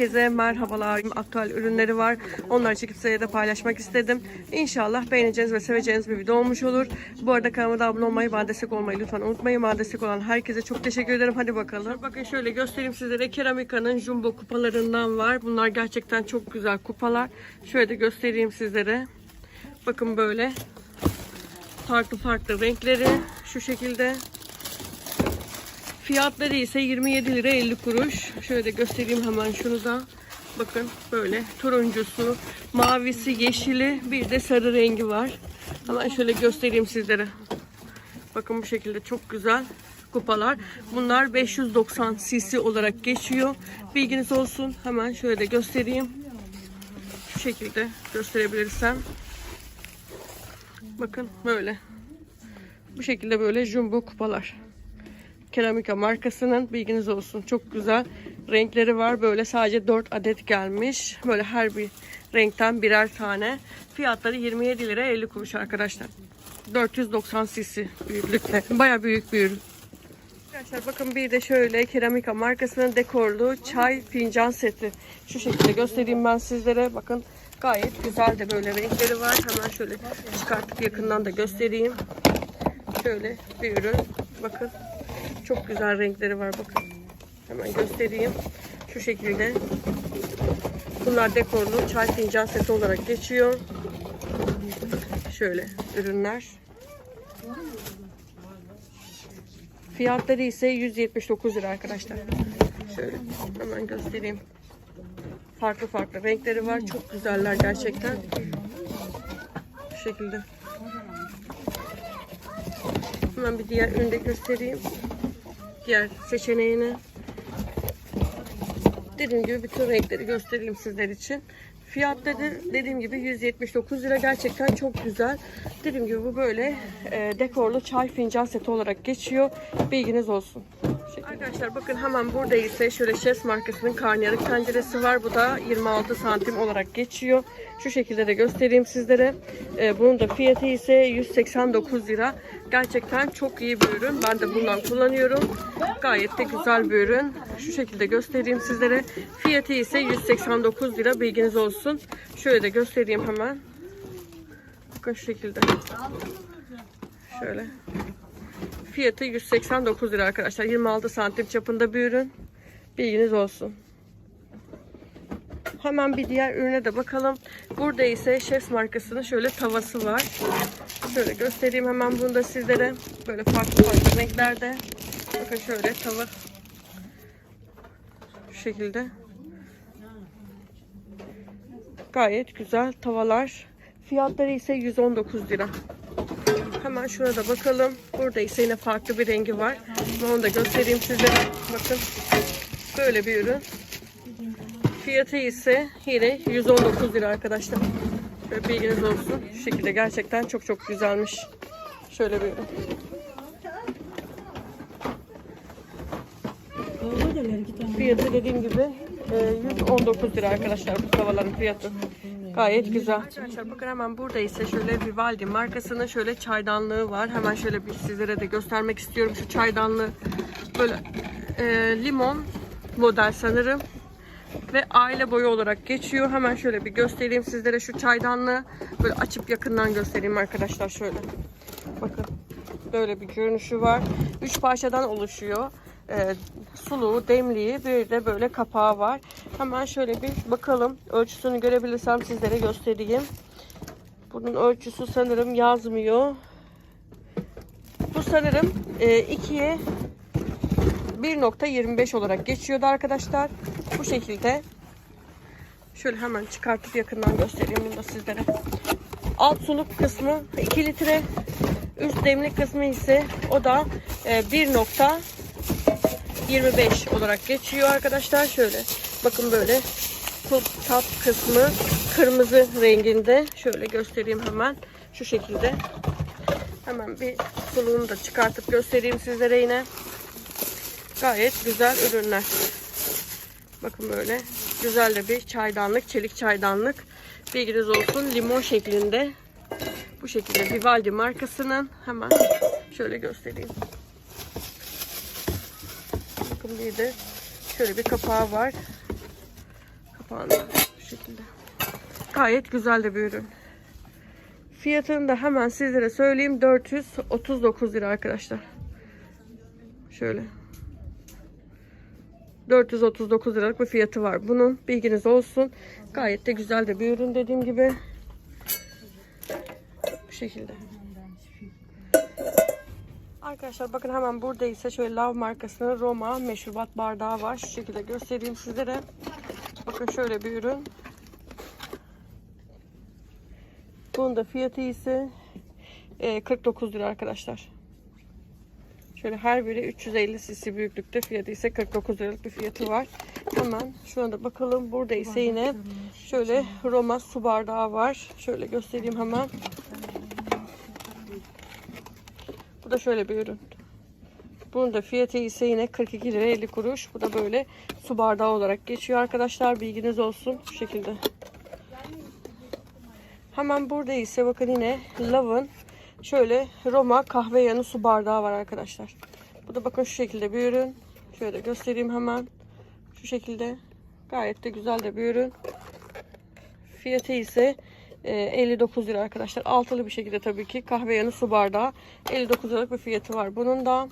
Herkese merhabalar. Aktüel ürünleri var. Onları çekip size de paylaşmak istedim. İnşallah beğeneceğiniz ve seveceğiniz bir video olmuş olur. Bu arada kanalıma abone olmayı, bana destek olmayı lütfen unutmayın. Bana destek olan herkese çok teşekkür ederim. Hadi bakalım. Bakın şöyle göstereyim sizlere. Keramika'nın jumbo kupalarından var. Bunlar gerçekten çok güzel kupalar. Şöyle de göstereyim sizlere. Bakın böyle. Farklı farklı renkleri. Şu şekilde. Fiyatları ise 27 lira 50 kuruş. Şöyle de göstereyim hemen şunu da. Bakın böyle turuncusu, mavisi, yeşili bir de sarı rengi var. Hemen şöyle göstereyim sizlere. Bakın bu şekilde çok güzel kupalar. Bunlar 590 cc olarak geçiyor. Bilginiz olsun. Hemen şöyle de göstereyim. Şu şekilde gösterebilirsem. Bakın böyle. Bu şekilde böyle jumbo kupalar. Keramika markasının bilginiz olsun. Çok güzel renkleri var. Böyle sadece 4 adet gelmiş. Böyle her bir renkten birer tane. Fiyatları 27 lira 50 kuruş arkadaşlar. 490 cc büyüklükte. Baya büyük bir ürün. Arkadaşlar bakın bir de şöyle keramika markasının dekorlu çay fincan seti. Şu şekilde göstereyim ben sizlere. Bakın gayet güzel de böyle renkleri var. Hemen şöyle çıkartıp yakından da göstereyim. Şöyle bir ürün. Bakın çok güzel renkleri var bakın. Hemen göstereyim. Şu şekilde. Bunlar dekorlu çay fincan seti olarak geçiyor. Şöyle ürünler. Fiyatları ise 179 lira arkadaşlar. Şöyle hemen göstereyim. Farklı farklı renkleri var. Çok güzeller gerçekten. Bu şekilde. Hemen bir diğer üründe göstereyim. Diğer seçeneğini. Dediğim gibi bütün renkleri göstereyim sizler için. Fiyatları dediğim gibi 179 lira gerçekten çok güzel. Dediğim gibi bu böyle e, dekorlu çay fincan seti olarak geçiyor. Bilginiz olsun. Arkadaşlar bakın hemen burada ise şöyle Chef markasının karnıyarık tenceresi var. Bu da 26 santim olarak geçiyor. Şu şekilde de göstereyim sizlere. E, bunun da fiyatı ise 189 lira. Gerçekten çok iyi bir ürün. Ben de bundan kullanıyorum. Gayet de güzel bir ürün. Şu şekilde göstereyim sizlere. Fiyatı ise 189 lira. Bilginiz olsun. Şöyle de göstereyim hemen. Bakın şu şekilde. Şöyle. Fiyatı 189 lira arkadaşlar. 26 santim çapında bir ürün. Bilginiz olsun. Hemen bir diğer ürüne de bakalım. Burada ise Chef markasının şöyle tavası var. Şöyle göstereyim hemen bunu da sizlere. Böyle farklı farklı renklerde. Bakın şöyle tava. Şu şekilde. Gayet güzel tavalar. Fiyatları ise 119 lira. Hemen şuna da bakalım. Burada ise yine farklı bir rengi var. Onu da göstereyim sizlere. Bakın. Böyle bir ürün. Fiyatı ise yine 119 lira arkadaşlar. Böyle bilginiz olsun. Şu şekilde gerçekten çok çok güzelmiş. Şöyle bir ürün. Fiyatı dediğim gibi e, 119 lira arkadaşlar bu tavaların fiyatı. Gayet güzel. Arkadaşlar bakın hemen burada ise şöyle Vivaldi markasının şöyle çaydanlığı var. Hemen şöyle bir sizlere de göstermek istiyorum şu çaydanlığı. Böyle e, limon model sanırım. Ve aile boyu olarak geçiyor. Hemen şöyle bir göstereyim sizlere şu çaydanlığı. Böyle açıp yakından göstereyim arkadaşlar şöyle. Bakın böyle bir görünüşü var. Üç parçadan oluşuyor e, suluğu, demliği bir de böyle kapağı var. Hemen şöyle bir bakalım. Ölçüsünü görebilirsem sizlere göstereyim. Bunun ölçüsü sanırım yazmıyor. Bu sanırım e, 2'ye 1.25 olarak geçiyordu arkadaşlar. Bu şekilde şöyle hemen çıkartıp yakından göstereyim bunu da sizlere. Alt suluk kısmı 2 litre. Üst demlik kısmı ise o da e, 1. 25 olarak geçiyor arkadaşlar. Şöyle bakın böyle top kısmı kırmızı renginde. Şöyle göstereyim hemen. Şu şekilde. Hemen bir suluğunu da çıkartıp göstereyim sizlere yine. Gayet güzel ürünler. Bakın böyle güzel de bir çaydanlık, çelik çaydanlık. Bilginiz olsun limon şeklinde. Bu şekilde Vivaldi markasının hemen şöyle göstereyim. Bir de şöyle bir kapağı var. kapağında bu şekilde. Gayet güzel de bir ürün. Fiyatını da hemen sizlere söyleyeyim. 439 lira arkadaşlar. Şöyle. 439 liralık bir fiyatı var. Bunun bilginiz olsun. Gayet de güzel de bir ürün dediğim gibi. Bu şekilde. Arkadaşlar bakın hemen burada ise şöyle Love markasının Roma meşrubat bardağı var. Şu şekilde göstereyim sizlere. Bakın şöyle bir ürün. Bunun da fiyatı ise e, 49 lira arkadaşlar. Şöyle her biri 350 cc büyüklükte fiyatı ise 49 liralık bir fiyatı var. Hemen şu anda bakalım. Burada ise yine şöyle Roma su bardağı var. Şöyle göstereyim hemen. Bu da şöyle bir ürün. Bunun da fiyatı ise yine 42 lira 50 kuruş. Bu da böyle su bardağı olarak geçiyor arkadaşlar. Bilginiz olsun. Bu şekilde. Hemen burada ise bakın yine Love'ın şöyle Roma kahve yanı su bardağı var arkadaşlar. Bu da bakın şu şekilde bir ürün. Şöyle göstereyim hemen. Şu şekilde. Gayet de güzel de bir ürün. Fiyatı ise 59 lira arkadaşlar. Altılı bir şekilde tabii ki kahve yanı su bardağı. 59 liralık bir fiyatı var bunun da.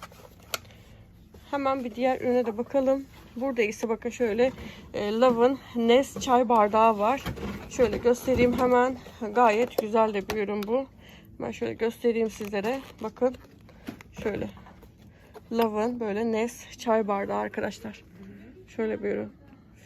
Hemen bir diğer ürüne de bakalım. Burada ise bakın şöyle e, Love'ın Nes çay bardağı var. Şöyle göstereyim hemen. Gayet güzel de bir ürün bu. Ben şöyle göstereyim sizlere. Bakın. Şöyle. Love'ın böyle Nes çay bardağı arkadaşlar. Şöyle bir ürün.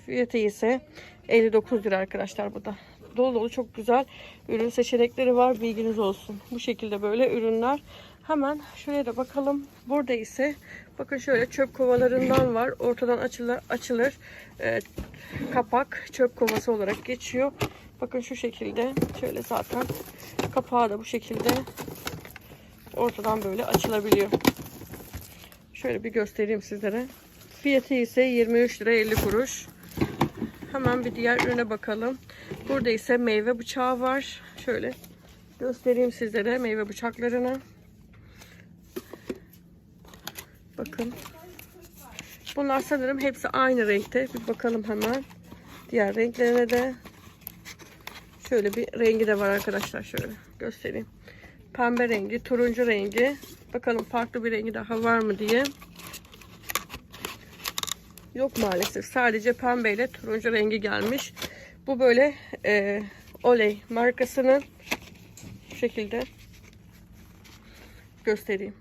Fiyatı ise 59 lira arkadaşlar bu da. Dolu dolu çok güzel ürün seçenekleri var. Bilginiz olsun. Bu şekilde böyle ürünler. Hemen şuraya da bakalım. Burada ise bakın şöyle çöp kovalarından var. Ortadan açılır. açılır. Ee, kapak çöp kovası olarak geçiyor. Bakın şu şekilde. Şöyle zaten kapağı da bu şekilde ortadan böyle açılabiliyor. Şöyle bir göstereyim sizlere. Fiyatı ise 23 lira 50 kuruş. Hemen bir diğer ürüne bakalım. Burada ise meyve bıçağı var. Şöyle göstereyim sizlere meyve bıçaklarını. Bakın. Bunlar sanırım hepsi aynı renkte. Bir bakalım hemen. Diğer renklerine de. Şöyle bir rengi de var arkadaşlar. Şöyle göstereyim. Pembe rengi, turuncu rengi. Bakalım farklı bir rengi daha var mı diye. Yok maalesef. Sadece pembe ile turuncu rengi gelmiş. Bu böyle e, Oley markasının şu şekilde göstereyim.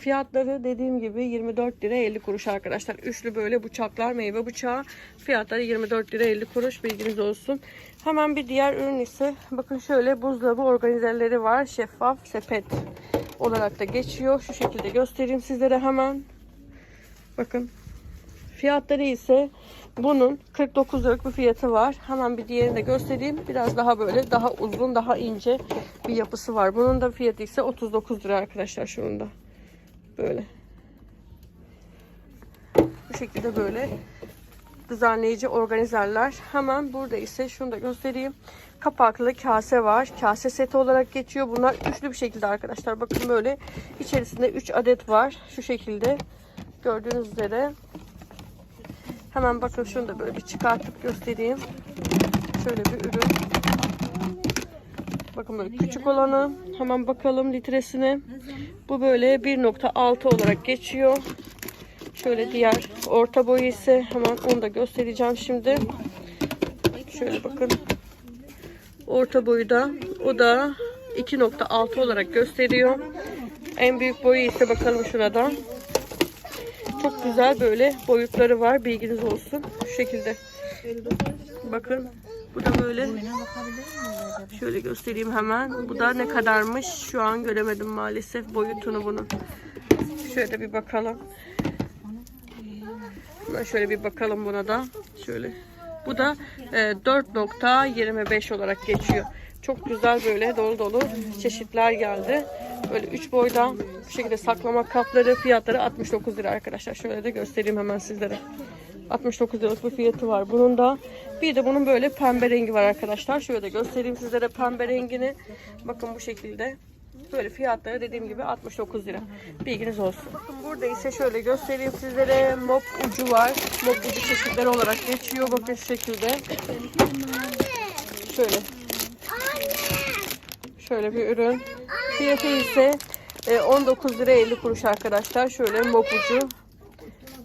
Fiyatları dediğim gibi 24 lira 50 kuruş arkadaşlar. Üçlü böyle bıçaklar meyve bıçağı. Fiyatları 24 lira 50 kuruş bilginiz olsun. Hemen bir diğer ürün ise bakın şöyle buzdolabı organizerleri var. Şeffaf sepet olarak da geçiyor. Şu şekilde göstereyim sizlere hemen. Bakın Fiyatları ise bunun 49 liralık bir fiyatı var. Hemen bir diğerini de göstereyim. Biraz daha böyle daha uzun daha ince bir yapısı var. Bunun da fiyatı ise 39 lira arkadaşlar şunun da. Böyle. Bu şekilde böyle düzenleyici organizerler. Hemen burada ise şunu da göstereyim. Kapaklı kase var. Kase seti olarak geçiyor. Bunlar üçlü bir şekilde arkadaşlar. Bakın böyle içerisinde 3 adet var. Şu şekilde gördüğünüz üzere. Hemen bakın şunu da böyle bir çıkartıp göstereyim. Şöyle bir ürün. Bakın böyle küçük olanı. Hemen bakalım litresine. Bu böyle 1.6 olarak geçiyor. Şöyle diğer orta boyu ise hemen onu da göstereceğim şimdi. Şöyle bakın. Orta boyu da o da 2.6 olarak gösteriyor. En büyük boyu ise bakalım şurada. Güzel böyle boyutları var. Bilginiz olsun. Şu şekilde. Bakın. Bu da böyle. Şöyle göstereyim hemen. Bu da ne kadarmış? Şu an göremedim maalesef boyutunu bunun. Şöyle bir bakalım. Hemen şöyle bir bakalım buna da. Şöyle. Bu da e, 4.25 olarak geçiyor. Çok güzel böyle dolu dolu çeşitler geldi. Böyle 3 boyda bu şekilde saklama kapları fiyatları 69 lira arkadaşlar. Şöyle de göstereyim hemen sizlere. 69 liralık bir fiyatı var bunun da. Bir de bunun böyle pembe rengi var arkadaşlar. Şöyle de göstereyim sizlere pembe rengini. Bakın bu şekilde. Böyle fiyatları dediğim gibi 69 lira. Bilginiz olsun. Bakın burada ise şöyle göstereyim sizlere. Mop ucu var. Mop ucu çeşitleri olarak geçiyor. Bakın şu şekilde. Şöyle. Şöyle bir ürün. Fiyatı ise e, 19 lira 50 kuruş arkadaşlar. Şöyle mop ucu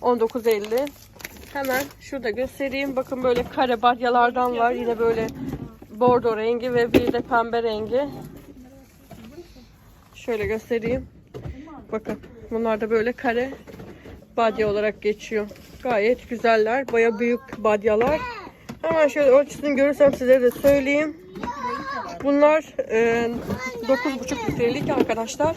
19.50. Hemen şurada göstereyim. Bakın böyle kare balyalardan var. Yine böyle bordo rengi ve bir de pembe rengi. Şöyle göstereyim. Bakın bunlar da böyle kare badya olarak geçiyor. Gayet güzeller. Baya büyük badyalar. Hemen şöyle ölçüsünü görürsem size de söyleyeyim. Bunlar e, 9,5 litrelik arkadaşlar.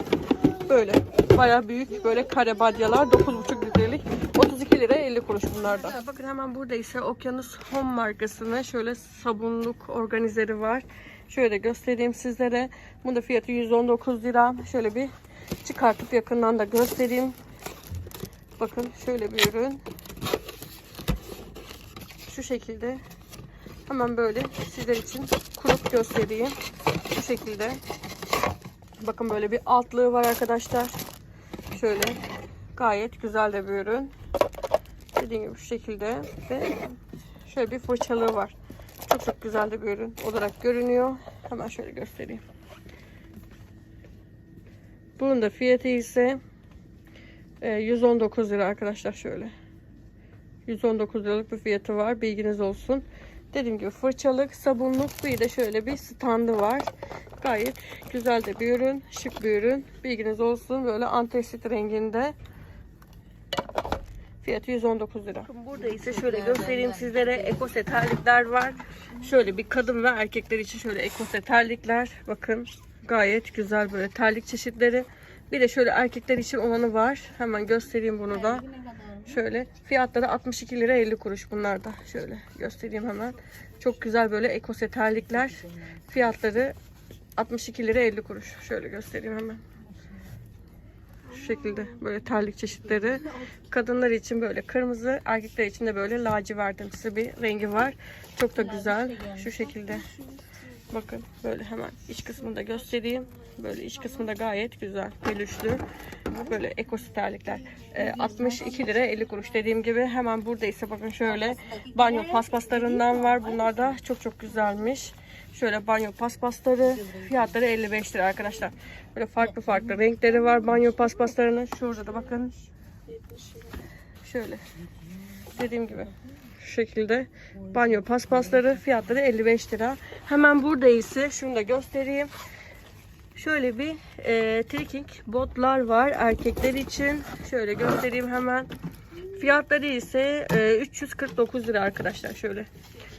Böyle baya büyük böyle kare badyalar 9,5 litrelik 32 lira 50 kuruş bunlar da. Bakın hemen burada ise Okyanus Home markasının şöyle sabunluk organizeri var. Şöyle göstereyim sizlere. Bunda fiyatı 119 lira. Şöyle bir çıkartıp yakından da göstereyim. Bakın şöyle bir ürün. Şu şekilde. Hemen böyle sizler için kurup göstereyim. Şu şekilde. Bakın böyle bir altlığı var arkadaşlar. Şöyle gayet güzel de bir ürün. Dediğim gibi şu şekilde ve şöyle bir fırçalığı var. Çok çok güzel de bir ürün olarak görünüyor. Hemen şöyle göstereyim. Bunun da fiyatı ise e, 119 lira arkadaşlar şöyle. 119 liralık bir fiyatı var. Bilginiz olsun. Dediğim gibi fırçalık, sabunluk bir de şöyle bir standı var. Gayet güzel de bir ürün. Şık bir ürün. Bilginiz olsun. Böyle antrasit renginde. Fiyatı 119 lira. Bakın Burada ise şöyle göstereyim sizlere. Ekose terlikler var. Şöyle bir kadın ve erkekler için şöyle ekose terlikler. Bakın gayet güzel böyle terlik çeşitleri. Bir de şöyle erkekler için olanı var. Hemen göstereyim bunu da. Şöyle fiyatları 62 lira 50 kuruş bunlar da. Şöyle göstereyim hemen. Çok güzel böyle ekose terlikler. Fiyatları 62 lira 50 kuruş. Şöyle göstereyim hemen. Şu şekilde böyle terlik çeşitleri. Kadınlar için böyle kırmızı, erkekler için de böyle lacivertimsi bir rengi var. Çok da güzel. Şu şekilde. Bakın böyle hemen iç kısmını da göstereyim. Böyle iç kısmı da gayet güzel. Pelüşlü. Böyle ekosi terlikler. Ee, 62 lira 50 kuruş dediğim gibi. Hemen burada ise bakın şöyle banyo paspaslarından var. Bunlar da çok çok güzelmiş. Şöyle banyo paspasları. Fiyatları 55 lira arkadaşlar. Böyle farklı farklı renkleri var banyo paspaslarının. Şurada da bakın. Şöyle. Dediğim gibi şu şekilde banyo paspasları fiyatları 55 lira. Hemen burada ise şunu da göstereyim. Şöyle bir e, trekking botlar var erkekler için. Şöyle göstereyim hemen. Fiyatları ise e, 349 lira arkadaşlar şöyle.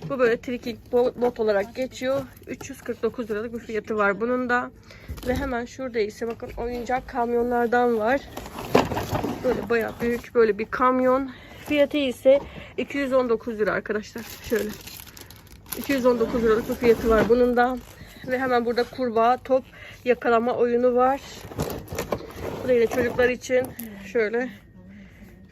Bu böyle trekking bo- bot olarak geçiyor. 349 liralık bir fiyatı var bunun da. Ve hemen şurada ise bakın oyuncak kamyonlardan var. Böyle bayağı büyük böyle bir kamyon. Fiyatı ise 219 lira arkadaşlar. Şöyle. 219 liralık bir fiyatı var bunun da. Ve hemen burada kurbağa top yakalama oyunu var. Bu da yine çocuklar için. Şöyle.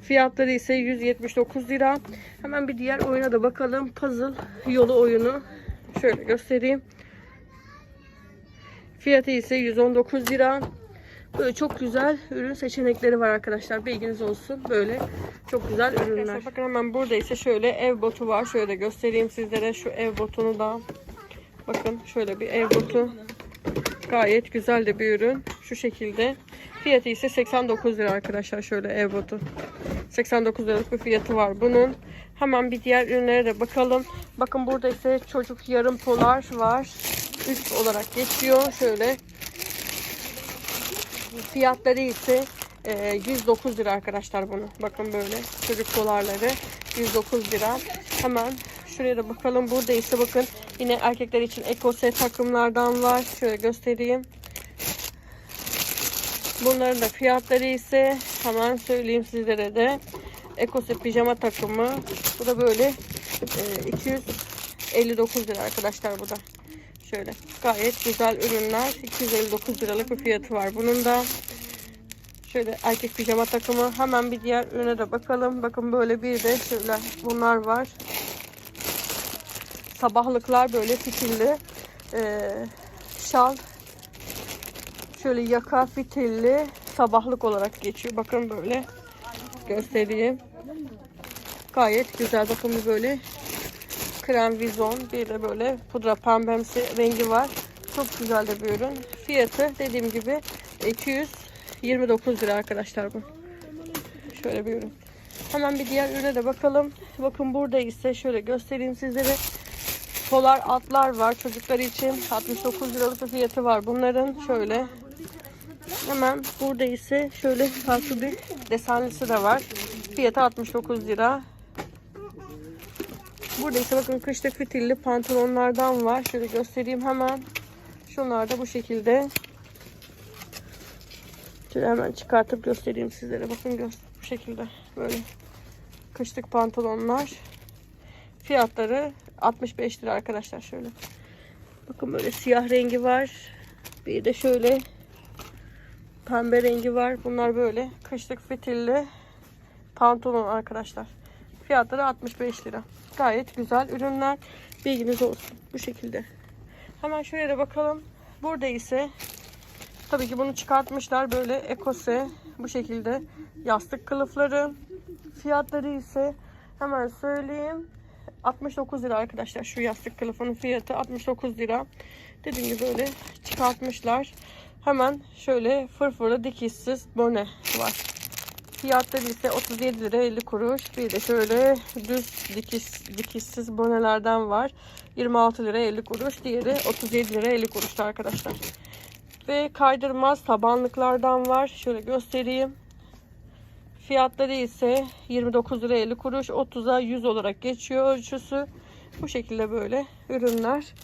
Fiyatları ise 179 lira. Hemen bir diğer oyuna da bakalım. Puzzle yolu oyunu. Şöyle göstereyim. Fiyatı ise 119 lira. Böyle çok güzel ürün seçenekleri var arkadaşlar. Bilginiz olsun. Böyle çok güzel ürünler. Bakın hemen burada ise şöyle ev botu var. Şöyle göstereyim sizlere şu ev botunu da. Bakın şöyle bir ev botu. Gayet güzel de bir ürün. Şu şekilde. Fiyatı ise 89 lira arkadaşlar. Şöyle ev botu. 89 liralık bir fiyatı var bunun. Hemen bir diğer ürünlere de bakalım. Bakın burada ise çocuk yarım polar var. Üst olarak geçiyor. Şöyle Fiyatları ise e, 109 lira arkadaşlar bunu. Bakın böyle çocuk dolarları 109 lira. Hemen şuraya da bakalım. Burada ise bakın yine erkekler için ekose takımlardan var. Şöyle göstereyim. Bunların da fiyatları ise hemen söyleyeyim sizlere de. Ekose pijama takımı. Bu da böyle e, 259 lira arkadaşlar bu da. Şöyle gayet güzel ürünler. 259 liralık bir fiyatı var bunun da. Şöyle erkek pijama takımı. Hemen bir diğer ürüne de bakalım. Bakın böyle bir de şöyle bunlar var. Sabahlıklar böyle fitilli. Ee, şal. Şöyle yaka fitilli sabahlık olarak geçiyor. Bakın böyle göstereyim. Gayet güzel. Bakın böyle krem vizon. Bir de böyle pudra pembemsi rengi var. Çok güzel de bir ürün. Fiyatı dediğim gibi 229 lira arkadaşlar bu. Şöyle bir ürün. Hemen bir diğer ürüne de bakalım. Bakın burada ise şöyle göstereyim sizlere. Polar atlar var çocuklar için. 69 liralık bir fiyatı var bunların. Şöyle. Hemen burada ise şöyle farklı bir desenlisi de var. Fiyatı 69 lira. Burada ise bakın kışta fitilli pantolonlardan var. Şöyle göstereyim hemen. Şunlar da bu şekilde. Şöyle hemen çıkartıp göstereyim sizlere. Bakın gö- bu şekilde böyle kışlık pantolonlar. Fiyatları 65 lira arkadaşlar şöyle. Bakın böyle siyah rengi var. Bir de şöyle pembe rengi var. Bunlar böyle kışlık fitilli pantolon arkadaşlar. Fiyatları 65 lira. Gayet güzel ürünler. Bilginiz olsun. Bu şekilde. Hemen şuraya da bakalım. Burada ise tabii ki bunu çıkartmışlar. Böyle ekose bu şekilde yastık kılıfları. Fiyatları ise hemen söyleyeyim. 69 lira arkadaşlar. Şu yastık kılıfının fiyatı 69 lira. Dediğim gibi böyle çıkartmışlar. Hemen şöyle fırfırlı dikişsiz bone var. Fiyatları ise 37 lira 50 kuruş. Bir de şöyle düz dikiş, dikişsiz bonelerden var. 26 lira 50 kuruş. Diğeri 37 lira 50 kuruşta arkadaşlar. Ve kaydırmaz tabanlıklardan var. Şöyle göstereyim. Fiyatları ise 29 lira 50 kuruş. 30'a 100 olarak geçiyor ölçüsü. Bu şekilde böyle ürünler.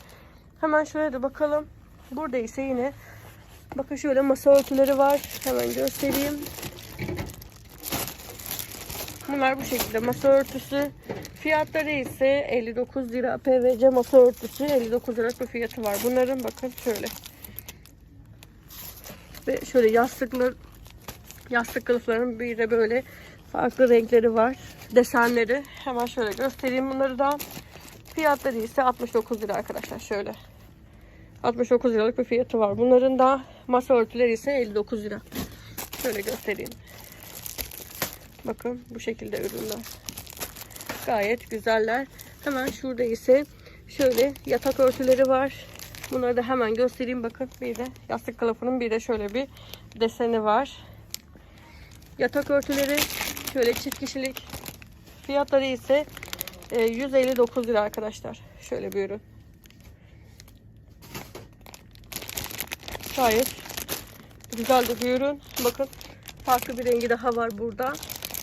Hemen şöyle de bakalım. Burada ise yine bakın şöyle masa örtüleri var. Hemen göstereyim. Bunlar bu şekilde masa örtüsü. Fiyatları ise 59 lira. PVC masa örtüsü 59 lira bir fiyatı var. Bunların bakın şöyle. Ve şöyle yastıklar yastık kılıfların bir de böyle farklı renkleri var. Desenleri. Hemen şöyle göstereyim bunları da. Fiyatları ise 69 lira arkadaşlar. Şöyle. 69 liralık bir fiyatı var. Bunların da masa örtüleri ise 59 lira. Şöyle göstereyim. Bakın bu şekilde ürünler. Gayet güzeller. Hemen şurada ise şöyle yatak örtüleri var. Bunları da hemen göstereyim. Bakın bir de yastık kılıfının bir de şöyle bir deseni var. Yatak örtüleri şöyle çift kişilik. Fiyatları ise e, 159 lira arkadaşlar. Şöyle bir ürün. Gayet güzel bir ürün. Bakın farklı bir rengi daha var burada.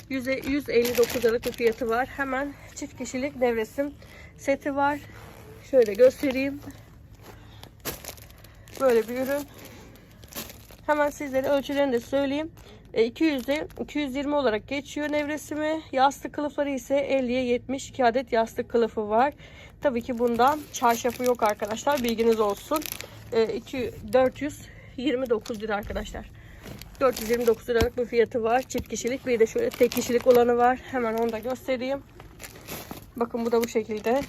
100 159 liralık bir fiyatı var. Hemen çift kişilik nevresim seti var. Şöyle göstereyim. Böyle bir ürün. Hemen sizlere ölçülerini de söyleyeyim. E, 200'e 220 olarak geçiyor nevresimi. Yastık kılıfları ise 50'ye 72 adet yastık kılıfı var. Tabii ki bundan çarşafı yok arkadaşlar. Bilginiz olsun. E, 2 429 lira arkadaşlar. 429 liralık bir fiyatı var. Çift kişilik bir de şöyle tek kişilik olanı var. Hemen onu da göstereyim. Bakın bu da bu şekilde.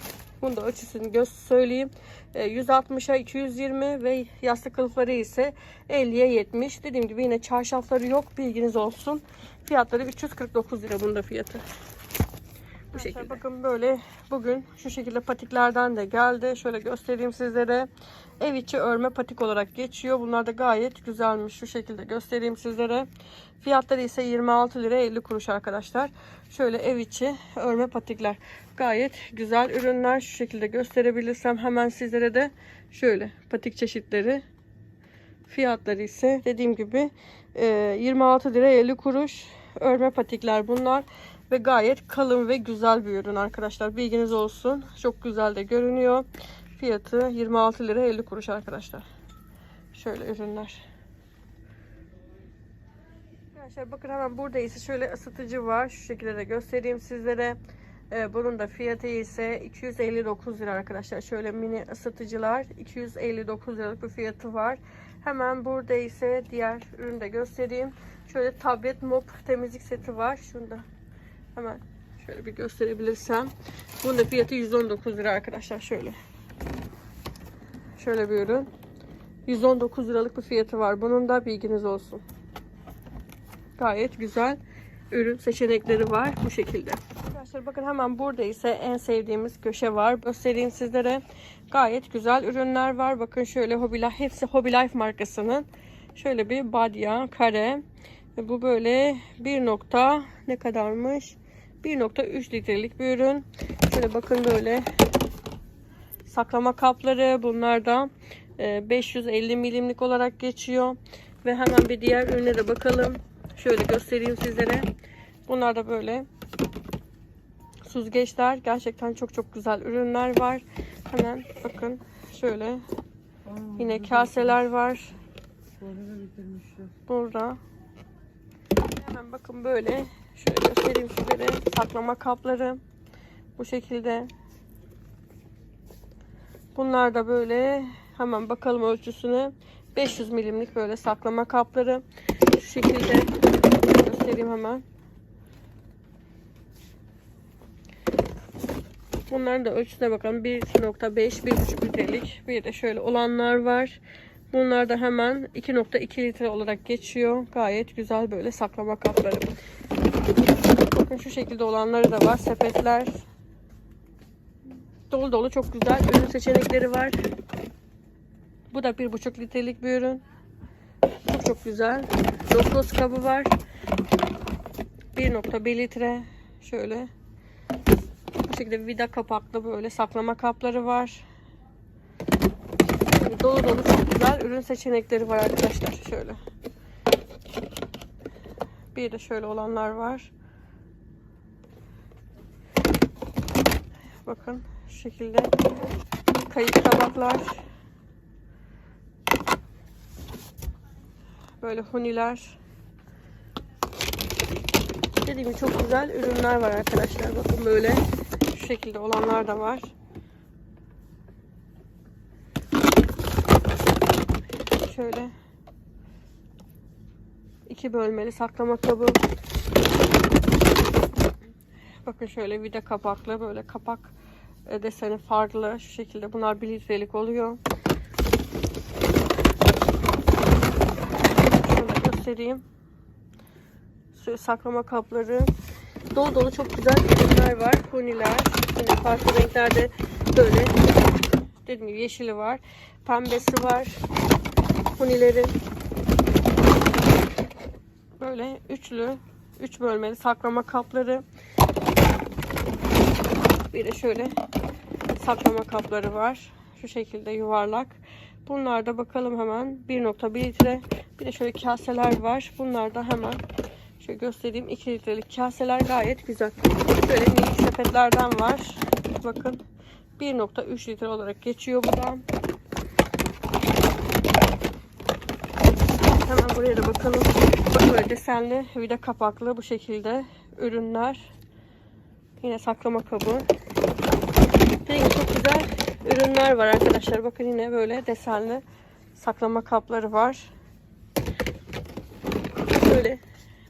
Bunu da ölçüsünü göz söyleyeyim. E, 160'a 220 ve yastık kılıfları ise 50'ye 70. Dediğim gibi yine çarşafları yok. Bilginiz olsun. Fiyatları 349 lira bunda fiyatı. Bu şekilde. Bakın böyle bugün şu şekilde patiklerden de geldi. Şöyle göstereyim sizlere. Ev içi örme patik olarak geçiyor. Bunlar da gayet güzelmiş. Şu şekilde göstereyim sizlere. Fiyatları ise 26 lira 50 kuruş arkadaşlar. Şöyle ev içi örme patikler. Gayet güzel ürünler. Şu şekilde gösterebilirsem hemen sizlere de şöyle patik çeşitleri. Fiyatları ise dediğim gibi e, 26 lira 50 kuruş. Örme patikler bunlar. Ve gayet kalın ve güzel bir ürün arkadaşlar. Bilginiz olsun. Çok güzel de görünüyor. Fiyatı 26 lira 50 kuruş arkadaşlar. Şöyle ürünler. Arkadaşlar bakın hemen burada ise şöyle ısıtıcı var. Şu şekilde de göstereyim sizlere. Ee, bunun da fiyatı ise 259 lira arkadaşlar. Şöyle mini ısıtıcılar 259 liralık bir fiyatı var. Hemen burada ise diğer ürünü de göstereyim. Şöyle tablet mop temizlik seti var. Şunu da hemen şöyle bir gösterebilirsem. Bunun da fiyatı 119 lira arkadaşlar. Şöyle. Şöyle bir ürün. 119 liralık bir fiyatı var. Bunun da bilginiz olsun. Gayet güzel ürün seçenekleri var bu şekilde. Arkadaşlar bakın hemen burada ise en sevdiğimiz köşe var. Göstereyim sizlere. Gayet güzel ürünler var. Bakın şöyle Hobby Life, hepsi Hobby Life markasının. Şöyle bir badya, kare. Bu böyle 1 nokta ne kadarmış? 1.3 litrelik bir ürün. Şöyle bakın böyle saklama kapları. Bunlar da e, 550 milimlik olarak geçiyor. Ve hemen bir diğer ürüne de bakalım. Şöyle göstereyim sizlere. Bunlar da böyle süzgeçler. Gerçekten çok çok güzel ürünler var. Hemen bakın şöyle yine kaseler var. Burada. Hemen bakın böyle şöyle göstereyim sizlere. Saklama kapları. Bu şekilde. Bunlar da böyle hemen bakalım ölçüsüne. 500 milimlik böyle saklama kapları. Şu şekilde göstereyim hemen. Bunların da ölçüsüne bakalım. 1.5, 1.5 litrelik. Bir de şöyle olanlar var. Bunlar da hemen 2.2 litre olarak geçiyor. Gayet güzel böyle saklama kapları. Bakın şu şekilde olanları da var. Sepetler. Dolu dolu çok güzel ürün seçenekleri var. Bu da 1.5 litrelik bir ürün. Çok çok güzel. Dokuz kabı var. 1.1 litre. Şöyle. Bu şekilde vida kapaklı böyle saklama kapları var. Dolu dolu çok güzel ürün seçenekleri var arkadaşlar. Şöyle. Bir de şöyle olanlar var. Bakın şu şekilde kayık tabaklar. Böyle huniler. Dediğim gibi çok güzel ürünler var arkadaşlar. Bakın böyle şu şekilde olanlar da var. Şöyle iki bölmeli saklama kabı. Bakın şöyle vida kapaklı böyle kapak e, deseni farklı şu şekilde. Bunlar 1 litrelik oluyor. Şöyle göstereyim. Şöyle saklama kapları. Dolu dolu çok güzel ürünler var. Huniler. Yine farklı renklerde böyle. Dediğim gibi yeşili var. Pembesi var. Hunilerin. Böyle üçlü. Üç bölmeli saklama kapları. Bir de şöyle saklama kapları var. Şu şekilde yuvarlak. Bunlar da bakalım hemen 1.1 litre. Bir de şöyle kaseler var. Bunlar da hemen şöyle göstereyim 2 litrelik kaseler gayet güzel. Böyle minik sepetlerden var. Bakın 1.3 litre olarak geçiyor bu da. Hemen buraya da bakalım. Böyle desenli vida kapaklı bu şekilde ürünler. Yine saklama kabı. Yine çok güzel ürünler var arkadaşlar. Bakın yine böyle desenli saklama kapları var. Böyle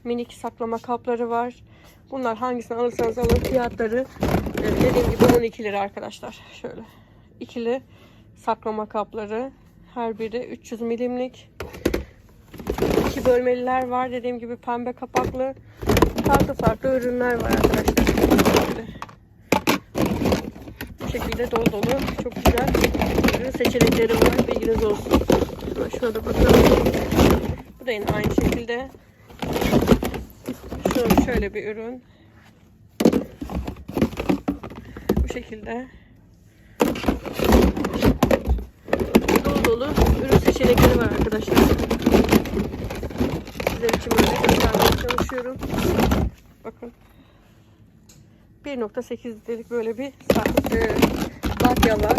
minik saklama kapları var. Bunlar hangisini alırsanız alın fiyatları e, dediğim gibi 12 lira arkadaşlar. Şöyle ikili saklama kapları. Her biri 300 milimlik. İki bölmeliler var. Dediğim gibi pembe kapaklı. Farklı farklı ürünler var arkadaşlar. Bu şekilde dolu dolu çok güzel ürün seçenekleri var. Bilginiz olsun. Şuna da bakalım. Bu da yine aynı şekilde. Şu şöyle bir ürün. Bu şekilde. Dolu dolu ürün seçenekleri var arkadaşlar. Sizler için böyle çalışıyorum. Bakın. 1.8 litrelik böyle bir e, badya var.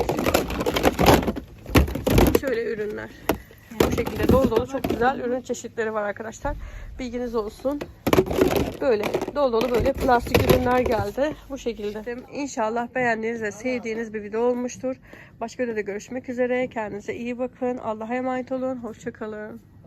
Şöyle ürünler. Bu şekilde dolu dolu çok güzel ürün çeşitleri var arkadaşlar. Bilginiz olsun. Böyle dolu dolu böyle plastik ürünler geldi. Bu şekilde. İnşallah beğendiğiniz ve sevdiğiniz bir video olmuştur. Başka videoda görüşmek üzere. Kendinize iyi bakın. Allah'a emanet olun. Hoşçakalın.